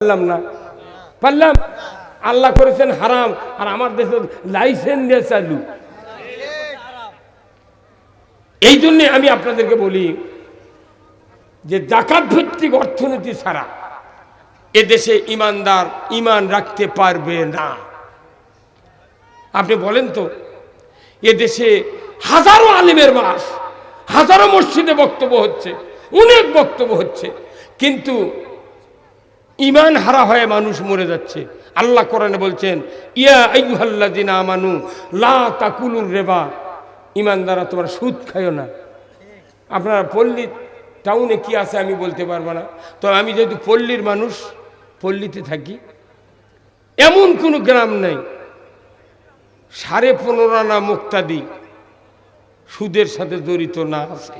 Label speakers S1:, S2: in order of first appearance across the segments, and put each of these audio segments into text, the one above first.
S1: পারলাম না। পারলাম? আল্লাহ করেছেন হারাম। আর আমার দেশে লাইসেন্স দিয়ে চালু। এই জন্যে আমি আপনাদেরকে বলি যে জাকাত ভিত্তিক অর্থনীতি ছাড়া এদেশে ইমানদার ইমান রাখতে পারবে না। আপনি বলেন তো এদেশে হাজারো আলিমের বাস, হাজারো মসজিদে বক্তব্য হচ্ছে, অনেক বক্তব্য হচ্ছে, কিন্তু ইমান হারা হয়ে মানুষ মরে যাচ্ছে। আল্লাহ কোরআনে বলছেন, ইয়া আইয়ুহাল্লাযিনা আমানু, লা তাকুলুর রেবা। ইমান দ্বারা তোমরা সুদ খাইও না। আপনারা পল্লী টাউনে কি আছে আমি বলতে পারব না। তো আমি যেহেতু পল্লীর মানুষ, পল্লীতে থাকি, এমন কোনো গ্রাম নেই। সাড়ে পনেরো আনা মুক্তাদি সুদের সাথে জড়িত না আছে।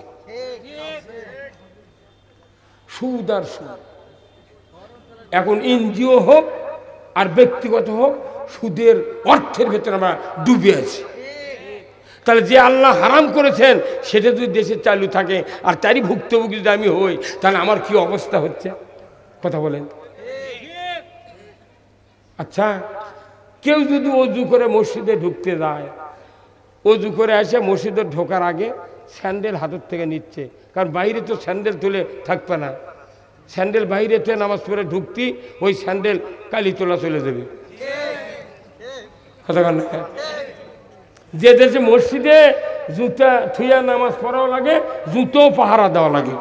S1: সুদ আর সুদ। এখন এনজিও হোক আর ব্যক্তিগত হোক, সুদের অর্থের ভেতরে আমরা ডুবে আছি। তাহলে যে আল্লাহ হারাম করেছেন, সেটা যদি দেশে চালু থাকে, আর তারই ভুক্তভোগী যদি আমি হই, তাহলে আমার কি অবস্থা হচ্ছে? কথা বলেন। আচ্ছা কেউ যদি অজু করে মসজিদে ঢুকতে যায়, অজু করে এসে মসজিদে ঢোকার আগে স্যান্ডেল হাতের থেকে নিচ্ছে, কারণ বাইরে তো স্যান্ডেল তুলে থাকবে না। স্যান্ডেল বাইরেতে নামাজ পড়ে ঢুকতি, ওই স্যান্ডেল কালি তোলা চলে যাবে। যে দেশে মসজিদে জুতা থুইয়া নামাজ পড়াও লাগে জুতো পাহারা দেওয়া লাগে।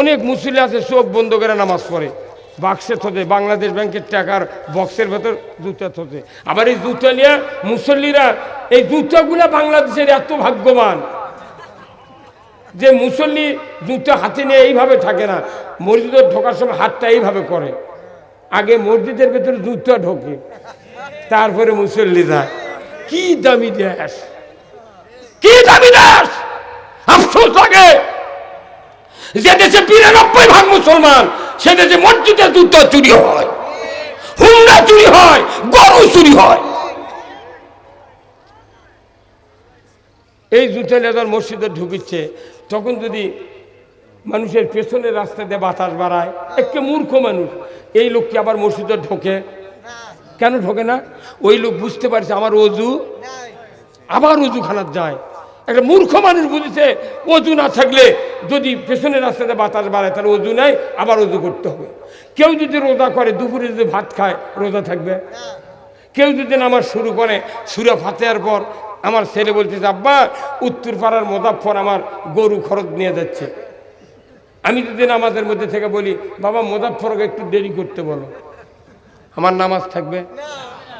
S1: অনেক মুসলি আছে, চোখ বন্ধ করে নামাজ পড়ে। বাক্সে থতে বাংলাদেশ ব্যাংকের টাকার বক্সের ভেতর জুতা থতে আবার এই জুতা নিয়ে মুসল্লিরা, এই জুতাগুলা বাংলাদেশের এত ভাগ্যবান। যে মুসল্লি জুতো হাতে নিয়ে এইভাবে থাকে না মসজিদে ঢোকার সময় হাতটা এইভাবে করে। আগে মসজিদের ভেতরে জুতো ঢোকে, তারপরে মুসল্লি যায়। কি দামি দেশ! কি দামি দেশ! আফসোস লাগে। যে দেশে বিরানব্বই ভাগ মুসলমান, সে দেশে মসজিদে জুতো চুরি হয় হুন্ডা চুরি হয়, গরু চুরি হয়। এই জুতো লেদার মসজিদে ঢুকিচ্ছে তখন যদি মানুষের পেছনের রাস্তা দিয়ে বাতাস বাড়ায়, একে মূর্খ মানুষ। এই লোককে আবার মসজিদে ঢোকে? কেন ঢোকে না? ওই লোক বুঝতে পারছে আমার অজু, আবার অজু খানার যায়। একটা মূর্খ মানুষ বুঝেছে, অজু না থাকলে যদি পেছনের রাস্তাতে বাতাস বাড়ায়, তাহলে অজু নেয় আবার অজু করতে হবে। কেউ যদি রোজা করে, দুপুরে যদি ভাত খায়, রোজা থাকবে? কেউ যদি নামাজ শুরু করে সুরা ফাতেহার পর আমার ছেলে বলতেছে, আব্বা উত্তর পাড়ার মোদাফর আমার গরু খরচ নিয়ে যাচ্ছে। আমি যদি নামাজের মধ্যে থেকে বলি, বাবা মোদাফরকে একটু দেরি করতে বলো। আমার নামাজ থাকবে?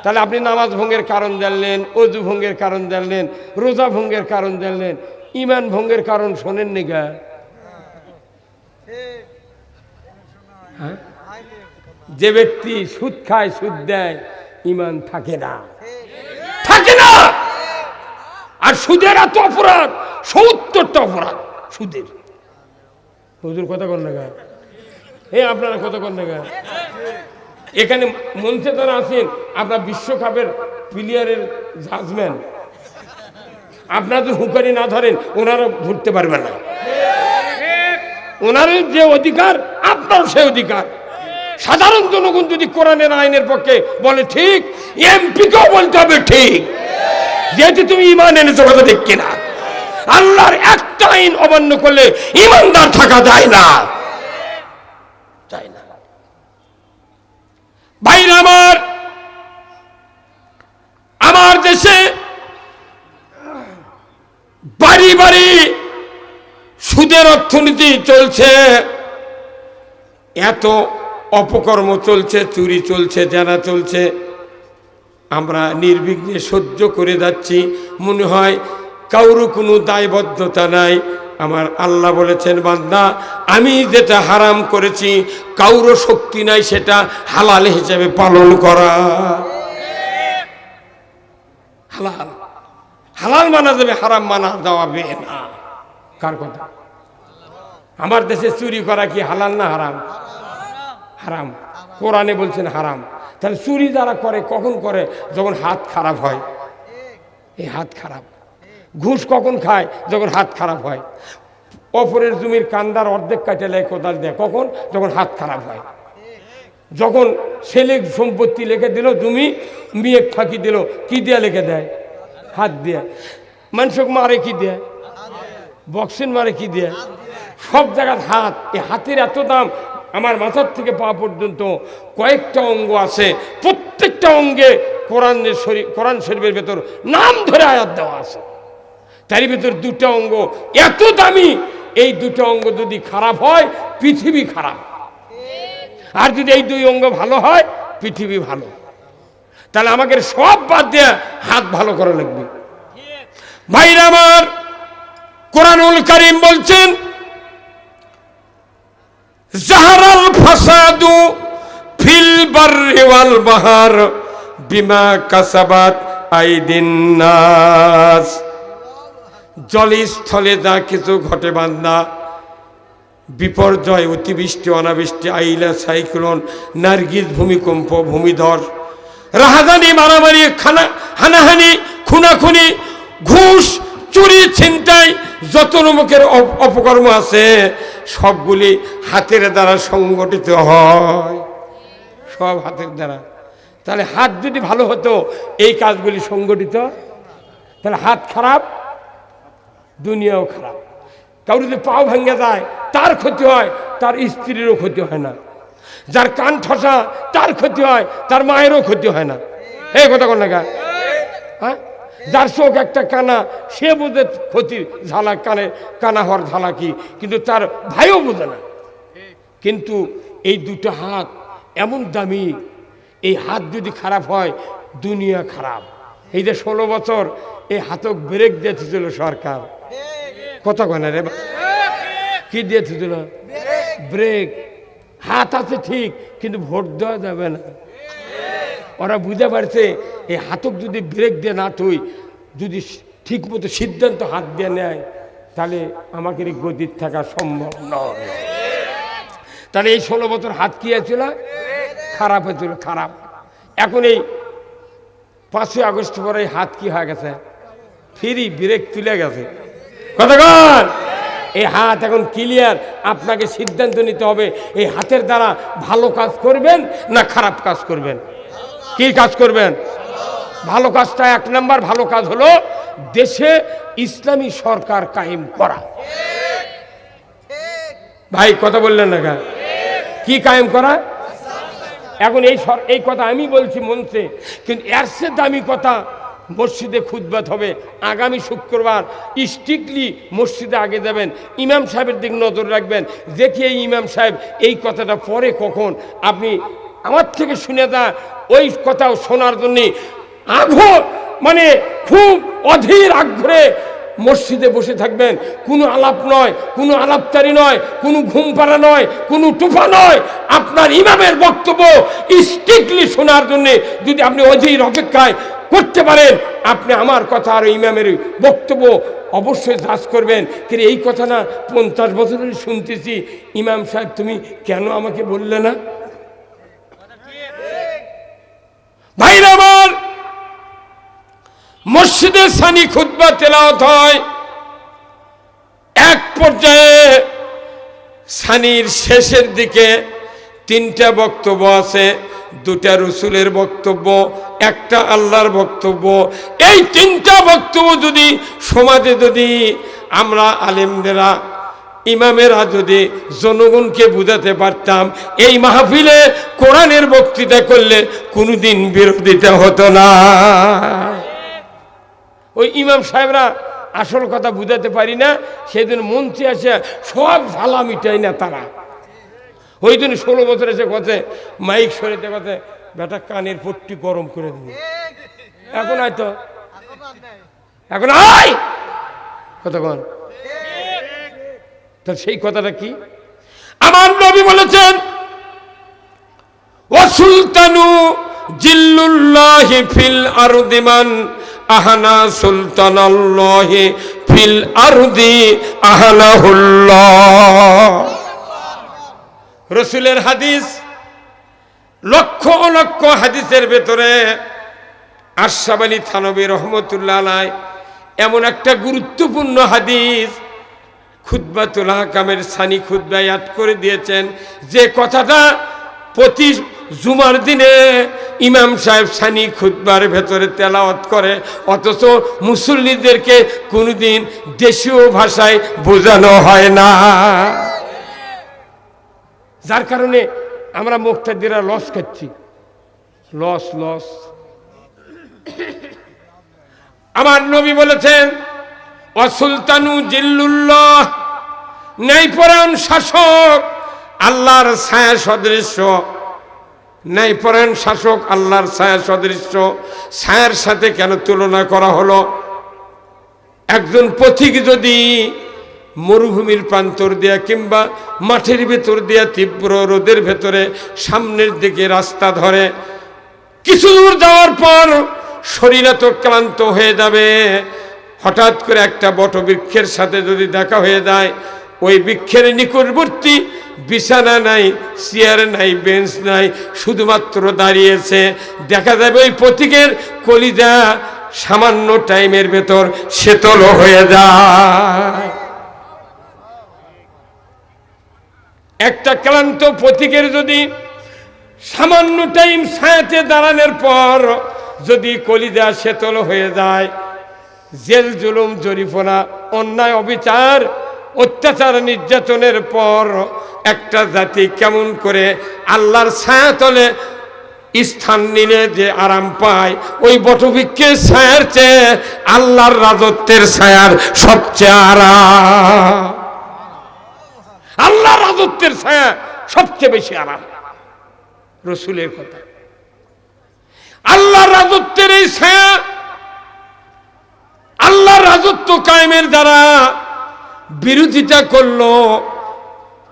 S1: তাহলে আপনি নামাজ ভঙ্গের কারণ জানলেন, অজু ভঙ্গের কারণ জানলেন, রোজা ভঙ্গের কারণ জানলেন ইমান ভঙ্গের কারণ শোনেন নিগা হ্যাঁ? যে ব্যক্তি সুদ খায়, সুদ দেয় ইমান থাকে না। থাকে না! আর সুদের এত অপরাধ, সত্তরটা অপরাধ, সুদের। হুজুর কথা কর না হে আপনারা কথা কর না এখানে মঞ্চে যারা আছেন, আপনার বিশ্বকাপের প্লেয়ারের জাজম্যান আপনারা যদি হুঁকারি না ধরেন, ওনারা ধরতে পারবেন না। ওনার যে অধিকার আপনার সে অধিকার। সাধারণ জনগণ যদি কোরআনের আইনের পক্ষে বলে, ঠিক, এমপিকেও বলতে হবে, ঠিক। যেহেতু তুমি ইমান এনেছো কথা ঠিক কিনা। আল্লাহর একটা আইন অমান্য করলে ইমানদার থাকা যায় না। যায় আমার আমার দেশে বাড়ি বাড়ি সুদের অর্থনীতি চলছে। এত অপকর্ম চলছে, চুরি চলছে, জানা চলছে। আমরা নির্বিঘ্নে সহ্য করে যাচ্ছি। মনে হয় কারও কোনো দায়বদ্ধতা নাই। আমার আল্লাহ বলেছেন, বান্দা, আমি যেটা হারাম করেছি কাউরো শক্তি নাই সেটা হালাল হিসেবে পালন করা। হালাল। হালাল মানা যাবে, হারাম মানা যাওয়াবে না। কার কথা? আমার দেশে চুরি করা কি হালাল না হারাম? হারাম। কোরআনে বলছেন হারাম। তাহলে চুরি যারা করে, কখন করে? যখন হাত খারাপ হয়। এই হাত খারাপ। ঘুষ কখন খায়? যখন হাত খারাপ হয়। অপরের জমির কান্দার অর্ধেক কাটে লেয় কোদাল দেয় কখন? যখন হাত খারাপ হয়। যখন ছেলে সম্পত্তি লেখে দিল তুমি মেয়ে ফাঁকি দিল, কি দিয়ে লিখে দেয়? হাত দিয়ে। মানুষক মারে কি দেয়? বক্সিন মারে কি দিয়ে? সব জায়গার হাত। এই হাতের এত দাম আমার মাথার থেকে পা পর্যন্ত কয়েকটা অঙ্গ আছে। প্রত্যেকটা অঙ্গে কোরআনের শরীফ কোরআন শরীফের ভেতর নাম ধরে আয়াত দেওয়া আছে। তার ভেতর দুটো অঙ্গ। এত দামি, এই দুটো অঙ্গ যদি খারাপ হয়, পৃথিবী খারাপ। আর যদি এই দুই অঙ্গ ভালো হয়, পৃথিবী ভালো। তাহলে আমাকে সব বাদ দিয়ে হাত ভালো করা লাগবে ভাইরা আমার, কোরআনুল করিম বলছেন জাহারাল ফাসাদু ফিল বাররি ওয়াল বাহার বিমা কাসাবাত আইদিন নাস। জলস্থলে যা কিছু ঘটে বান্দা, বিপর্যয়, অতিবৃষ্টি, অনাবৃষ্টি, আইলা, সাইক্লোন, নার্গিস, ভূমিকম্প, ভূমিধর রাহাজানি মারামারি, খানা, হানাহানি, খুনাখুনি, ঘুষ, চুরি, ছিনতাই, যত রকমের অপকর্ম আছে সবগুলি হাতের দ্বারা সংগঠিত হয়। সব হাতের দ্বারা। তাহলে হাত যদি ভালো হতো, এই কাজগুলি সংগঠিত? তাহলে হাত খারাপ, দুনিয়াও খারাপ। কারও যদি পাও ভেঙে যায়, তার ক্ষতি হয়, তার স্ত্রীরও ক্ষতি হয় না। যার কান ঠসা, তার ক্ষতি হয়, তার মায়েরও ক্ষতি হয় না। এই কথা কোন না হ্যাঁ? যার চোখ একটা কানা সে বোঝে ক্ষতির ঝালা কানে কানা হওয়ার ঝালা কি? কিন্তু তার ভাইও বোঝে না। কিন্তু এই দুটো হাত এমন দামি এই হাত যদি খারাপ হয় দুনিয়া খারাপ। এই যে ষোলো বছর এই হাতক ব্রেক দিয়েছিল সরকার। কথা কয় না রে কি দিয়েছিল? ব্রেক। হাত আছে ঠিক কিন্তু ভোট দেওয়া যাবে না। ওরা বুঝতে পারছে, এই হাতক যদি ব্রেক দিয়ে না তুই যদি ঠিক মতো সিদ্ধান্ত হাত দিয়ে নেয়, তাহলে আমাকে এই থাকা সম্ভব নয়। তাহলে এই ষোলো বছর হাত কি হয়েছিল? খারাপ হয়েছিল, খারাপ। এখন এই পাঁচই আগস্ট পরে হাত কি হয়ে গেছে? ফিরি, ব্রেক তুলে গেছে। কতক্ষণ এই হাত এখন ক্লিয়ার আপনাকে সিদ্ধান্ত নিতে হবে, এই হাতের দ্বারা ভালো কাজ করবেন না খারাপ কাজ করবেন? কি কাজ করবেন? ভালো কাজটা এক নাম্বার, ভালো কাজ হলো দেশে ইসলামী সরকার কায়েম করা। ভাই, কথা বললেন না? কি কায়েম করা? এখন এই এই কথা আমি বলছি মঞ্চে, কিন্তু এর সে দামি কথা, মসজিদে খুদবাত হবে। আগামী শুক্রবার স্ট্রিক্টলি মসজিদে আগে যাবেন। ইমাম সাহেবের দিক নজর রাখবেন। দেখি এই ইমাম সাহেব এই কথাটা পরে কখন আপনি আমার থেকে শুনে দা, ওই কথাও শোনার জন্যে আঘো মানে খুব অধীর আগ্রহে মসজিদে বসে থাকবেন। কোনো আলাপ নয়, কোনো আলাপচারি নয়, কোনো ঘুম পাড়া নয়, কোনো টুফা নয়। আপনার ইমামের বক্তব্য স্ট্রিক্টলি শোনার জন্যে যদি আপনি অধীর অপেক্ষায় করতে পারেন, আপনি আমার কথা আর ইমামের বক্তব্য অবশ্যই দাস করবেন। কিন্তু এই কথা না পঞ্চাশ বছরের শুনতেছি। ইমাম সাহেব, তুমি কেন আমাকে বললে না? ভাইরা আমার, মসজিদে সানি খুতবা তেলাওয়াত হয়। এক পর্যায়ে সানির শেষের দিকে তিনটা বক্তব্য আছে, দুটা রসুলের বক্তব্য, একটা আল্লাহর বক্তব্য। এই তিনটা বক্তব্য যদি সমাজে যদি আমরা আলেমদেরা ইমামেরা যদি জনগণকে বুঝাতে পারতাম, এই মাহফিলে কোরআনের বক্তৃতা করলে কোনোদিন বিরোধিতা হতো না। ওই ইমাম সাহেবরা আসল কথা বুঝাতে পারি না, সেদিন মঞ্চে আসে সব ঝালা মিটাই না তারা। ওই জন্য ষোলো বছর এসে কথা মাইক সরিতে কথা বেটা, কানের পট্টি গরম করে দিবি। এখন হয়তো এখন আয়! কতক্ষণ তা সেই কথাটা কি? আমার নবী বলেছেন ওয়াসুলতানু জিল্লুল্লাহি ফিল আরদিমান আহানা সুলতানাল্লাহি ফিল আরদি আহানাহুল্লাহ রসুলের হাদিস, লক্ষ লক্ষ হাদিসের ভেতরে আশরাফ আলী থানবী রহমতুল্লাহ এমন একটা গুরুত্বপূর্ণ হাদিস খুদ্বাতুল হাকামের সানি খুদ্া ইয়াদ করে দিয়েছেন। যে কথাটা প্রতি জুমার দিনে ইমাম সাহেব সানি খুতবার ভেতরে তেলাওয়াত করে, অথচ মুসল্লিদেরকে কোনোদিন দেশীয় ভাষায় বোঝানো হয় না। যার কারণে আমরা মুক্তাদিরা লস খাচ্ছি। Loss loss. আমার নবী বলেছেন অসুলতানু জিল্লুল্লাহ ন্যায়পরায়ণ শাসক, আল্লাহর ছায়া সদৃশ্য ন্যায়পরায়ণ শাসক, আল্লাহর ছায়া সদৃশ্য ছায়ার সাথে কেন তুলনা করা হলো? একজন পথিক যদি মরুভূমির প্রান্তর দিয়া কিংবা মাঠের ভেতর দিয়া তীব্র রোদের ভেতরে সামনের দিকে রাস্তা ধরে, কিছু দূর যাওয়ার পর শরীর এত ক্লান্ত হয়ে যাবে হঠাৎ করে একটা বটবৃক্ষের সাথে যদি দেখা হয়ে যায়, ওই বৃক্ষের নিকটবর্তী বিছানা নাই, চেয়ার নাই, বেঞ্চ নাই, শুধুমাত্র দাঁড়িয়েছে। দেখা যাবে ওই প্রতীকের কলিজা সামান্য টাইমের ভেতর শীতল হয়ে যায়। একটা ক্লান্ত প্রতীকের যদি সামান্য টাইম ছায়াতে দাঁড়ানোর পর যদি কলিজা শীতল হয়ে যায় জেল জুলুম জরিফনা অন্যায়, অবিচার, অত্যাচার, নির্যাতনের পর একটা জাতি কেমন করে আল্লাহর ছায়া তলে স্থান নিলে যে আরাম পায়, ওই বটবৃক্ষের ছায়ার চেয়ে আল্লাহর রাজত্বের ছায়ার সবচেয়ে আরাম। আল্লাহ রাজত্বের ছায়া সবচেয়ে বেশি আরাম। রসুলের কথা। আল্লাহ রাজত্বের এই ছায়া আল্লাহ রাজত্ব কায়েমের দ্বারা বিরোধিতা করল।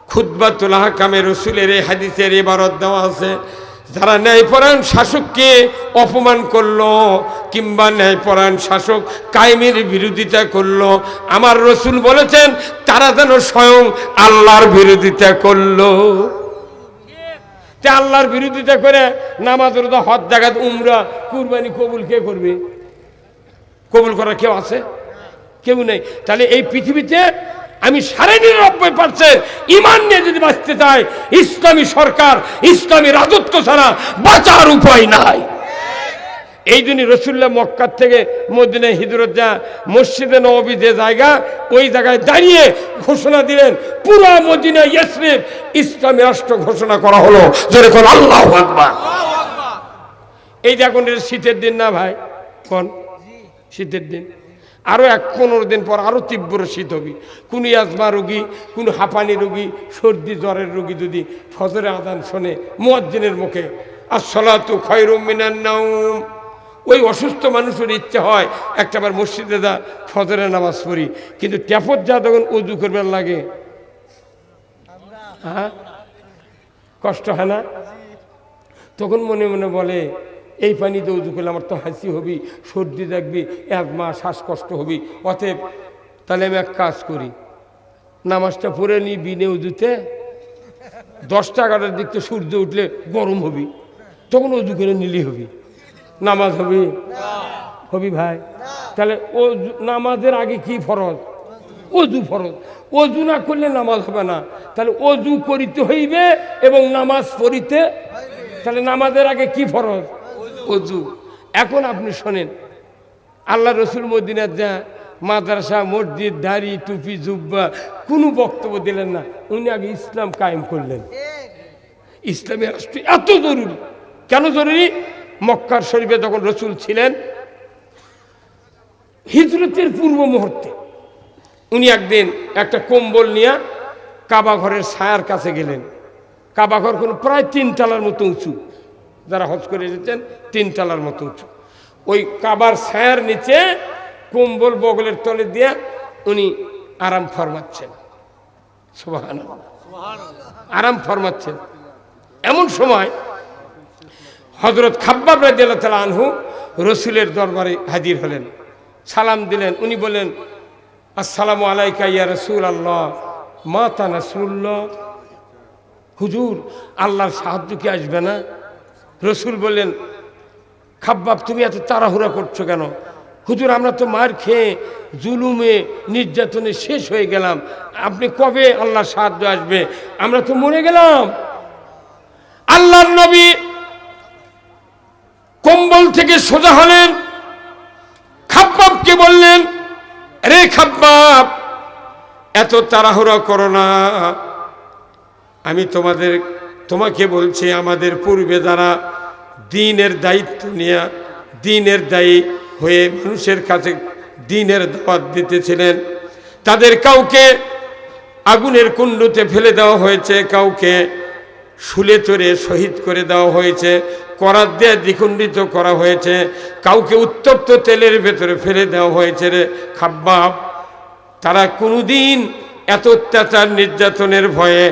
S1: খুদ্বাতুল হাকামে রসুলের এই হাদিসের এবারত দেওয়া আছে। যারা ন্যায়পরায়ণ শাসককে অপমান করল কিংবা ন্যায়পরায়ণ শাসক কায়েমের বিরোধিতা করল, আমার রসুল বলেছেন, তারা যেন স্বয়ং আল্লাহর বিরোধিতা করল। আল্লাহর বিরোধিতা করে নামাজ রোজা হজ জাগাত উমরা, কুরবানি কবুল কে করবে? কবুল করার কেউ আছে? কেউ নেই। তাহলে এই পৃথিবীতে আমি সাড়ে নিরানব্বই পার্সেন্ট ইমান নিয়ে যদি বাঁচতে চাই, ইসলামী সরকার, ইসলামী রাজত্ব ছাড়া বাঁচার উপায় নাই। এই জন্য রসুল্লাহ মক্কার থেকে মদিনে হিজরত যা, মসজিদে নবী যে জায়গা, ওই জায়গায় দাঁড়িয়ে ঘোষণা দিলেন, পুরো মদিনা ইসরিফ ইসলামী রাষ্ট্র ঘোষণা করা হলো। যেরকম আল্লাহ এই দেখুন এটা শীতের দিন না ভাই? কোন? শীতের দিন। আরও এক পনেরো দিন পর আরও তীব্র শীত হবে। কোনো আজমা রোগী, কোনো হাঁপানি রোগী, সর্দি, জ্বরের রোগী যদি ফজরে আদান শোনে মুয়াজ্জিনের মুখে আর সলাতু খয়রুম নাউম ওই অসুস্থ মানুষের ইচ্ছে হয় একটা বার মসজিদে যা ফজরের নামাজ পড়ি, কিন্তু ট্যাপত যা তখন উজু করবার লাগে। হ্যাঁ কষ্ট হয় না? তখন মনে মনে বলে এই পানিতে উজু করলে আমার তো হাসি হবি, সর্দি দেখবি, এক মাস শ্বাসকষ্ট হবি। অতএব তাহলে আমি এক কাজ করি, নামাজটা পড়ে নিই বিনে উজুতে দশটা এগারোটার দিক থেকে সূর্য উঠলে গরম হবি, তখন উজু করে নিলি হবি। নামাজ হবি? হবি ভাই। তাহলে ও নামাজের আগে কি ফরজ? অজু ফরজ। অজু না করলে নামাজ হবে না। তাহলে অজু করিতে হইবে এবং নামাজ পড়িতে, তাহলে নামাজের আগে কি ফরজ? অজু। এখন আপনি শোনেন, আল্লাহ রসুল মদিনার যা মাদ্রাসা, মসজিদ, দাড়ি, টুপি, জুব্বা, কোনো বক্তব্য দিলেন না, উনি আগে ইসলাম কায়েম করলেন। ইসলামী রাষ্ট্র এত জরুরি। কেন জরুরি? মক্কার শরীফে যখন রসুল ছিলেন, হিজরতের পূর্ব মুহূর্তে, উনি একদিন একটা কম্বল নিয়ে কাবা ঘরের ছায়ার কাছে গেলেন। কাবা ঘর কোনো প্রায় তিন তালার মতো উঁচু। যারা হজ করে এসেছেন তিন তালার মতো উঁচু। ওই কাবার ছায়ার নিচে কুম্বল বগলের তলে দিয়ে উনি আরাম ফরমাচ্ছেন। সুবাহান আরাম ফরমাচ্ছেন। এমন সময় হজরত খাব্বাব রাজিয়াল্লাহ তালা আনহু রসুলের দরবারে হাজির হলেন। সালাম দিলেন। উনি বলেন আসসালামু আলাইকা ইয়া রসুল আল্লাহ মা তা নাসরুল্লাহ হুজুর আল্লাহর সাহায্য কি আসবে না? রসুল বললেন, খাব্বাব, তুমি এত তাড়াহুড়া করছ কেন? হুজুর, আমরা তো মার খেয়ে জুলুমে, নির্যাতনে শেষ হয়ে গেলাম। আপনি কবে আল্লাহ সাহায্য আসবে? আমরা তো মরে গেলাম। আল্লাহর নবী কম্বল থেকে সোজা হলেন। খাব্বাবকে বললেন, রে খাব্বাব, এত তাড়াহুড়া করো না। আমি তোমাদের তোমাকে বলছে, আমাদের পূর্বে যারা দিনের দায়িত্ব নিয়ে, দিনের দায়ী হয়ে মানুষের কাছে দিনের দাওয়াত দিতেছিলেন, তাদের কাউকে আগুনের কুণ্ডুতে ফেলে দেওয়া হয়েছে, কাউকে শুলে চড়ে শহীদ করে দেওয়া হয়েছে, করাত দিয়ে দ্বিখণ্ডিত করা হয়েছে, কাউকে উত্তপ্ত তেলের ভেতরে ফেলে দেওয়া হয়েছে রে খাব্বাব। তারা কোনোদিন এত অত্যাচার নির্যাতনের ভয়ে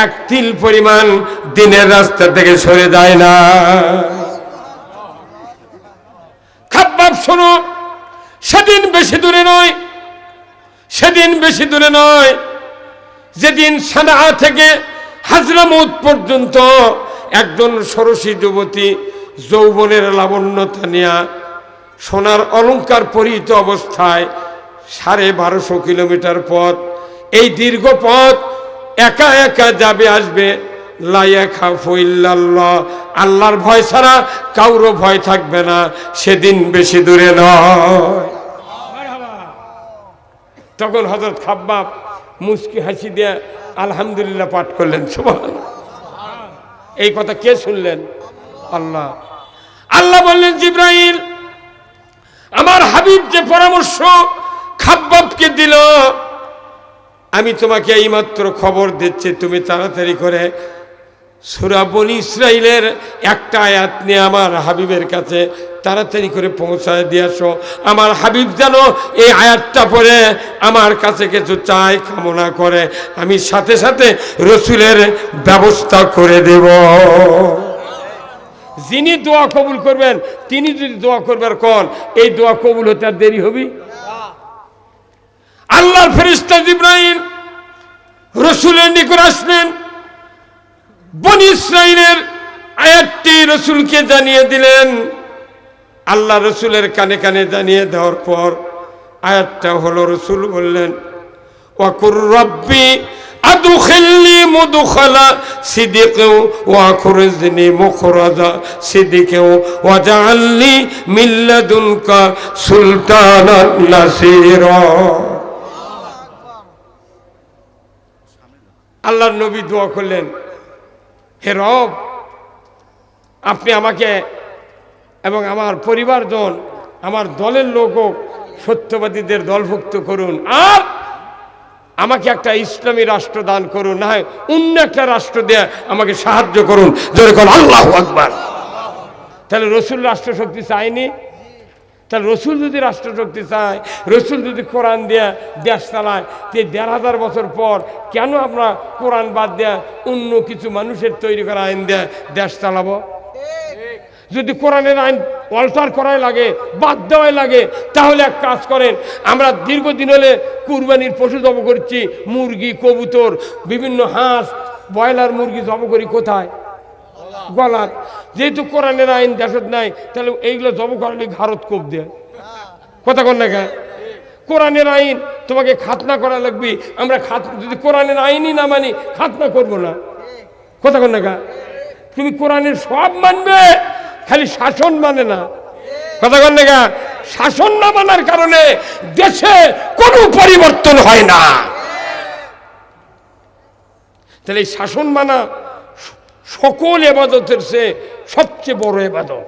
S1: এক তিল পরিমাণ দিনের রাস্তা থেকে সরে যায় না। খাব্বাব শোনো, সেদিন বেশি দূরে নয়, সেদিন বেশি দূরে নয়, যেদিন সানা থেকে হাজরামত পর্যন্ত একজন সরসী যুবতী যৌবনের লাবণ্যতা নেয়া সোনার অলংকার পরিহিত অবস্থায় সাড়ে বারোশো কিলোমিটার পথ, এই দীর্ঘ পথ একা একা যাবে, আসবে। আল্লাহর ভয় ছাড়া কাউরও ভয় থাকবে না। সেদিন বেশি দূরে নয়। তখন হজরত খাব্বাব মুস্কি হাসি দিয়ে আলহামদুলিল্লাহ পাঠ করলেন সুবহান এই কথা কে শুনলেন? আল্লাহ। আল্লাহ বললেন, জিব্রাইল, আমার হাবিব যে পরামর্শ খাব্বাবকে দিল আমি তোমাকে এইমাত্র খবর দিচ্ছি, তুমি তাড়াতাড়ি করে সুরা বনি ইসরাইলের একটা আয়াত নিয়ে আমার হাবিবের কাছে তাড়াতাড়ি করে পৌঁছায় দিয়ে আসো। আমার হাবিব যেন এই আয়াতটা পরে আমার কাছে কিছু চাই কামনা করে। আমি সাথে সাথে রসুলের ব্যবস্থা করে দেব। যিনি দোয়া কবুল করবেন, তিনি যদি দোয়া করবার কন, এই দোয়া কবুল হতে আর দেরি হবি? আল্লাহর ফেরিস্তা জিব্রাহিম রসুলের নিকট আসলেন। বনি ইসরাইলের আয়াতটি রসুলকে জানিয়ে দিলেন। আল্লাহ রসুলের কানে কানে জানিয়ে দেওয়ার পর আয়াতটা হলো রসুল বললেন, ওয়াকুর রব্বি আদুখিল্লি মুদখালা সিদিকেও ওয়াখরজনি মুখরাজা সিদিকেও ওয়াজআলনি মিল্লাদুনকা সুলতানান নাসিরা। আল্লাহর নবী দোয়া করলেন, হে রব, আপনি আমাকে এবং আমার পরিবারজন, আমার দলের লোকও সত্যবাদীদের দলভুক্ত করুন। আর আমাকে একটা ইসলামী রাষ্ট্র দান করুন, না হয় অন্য একটা রাষ্ট্র দেয়া আমাকে সাহায্য করুন। যেরকম আল্লাহ আকবার। তাহলে রসুল রাষ্ট্রশক্তি চায়নি? তাহলে রসুল যদি রাষ্ট্রশক্তি চায়, রসুল যদি কোরআন দেয়া দেশ চালায়, তে দেড় হাজার বছর পর কেন আমরা কোরআন বাদ দেয়া অন্য কিছু মানুষের তৈরি করা আইন দেয়া দেশ চালাবো? যদি কোরআনের আইন অল্টার করাই লাগে, বাদ দেওয়াই লাগে, তাহলে এক কাজ করেন, আমরা দীর্ঘদিন হলে কুরবানির পশু জব করছি, মুরগি, কবুতর, বিভিন্ন হাঁস, ব্রয়লার মুরগি জব করি কোথায়? গলার যেহেতু কোরআনের আইন দেশত নাই, তাহলে এইগুলো জব করালে ভারত কোপ দেয় কথা কন না? কোরআনের আইন, তোমাকে খাতনা করা লাগবে আমরা খাত, যদি কোরআনের আইনই না মানি, খাতনা করব না কথা কন না? তুমি কোরআনের সব মানবে, খালি শাসন মানে না কথা কন না? শাসন না মানার কারণে দেশে কোনো পরিবর্তন হয় না তাহলে শাসন মানা সকল এবাদতের সে সবচেয়ে বড় এবাদত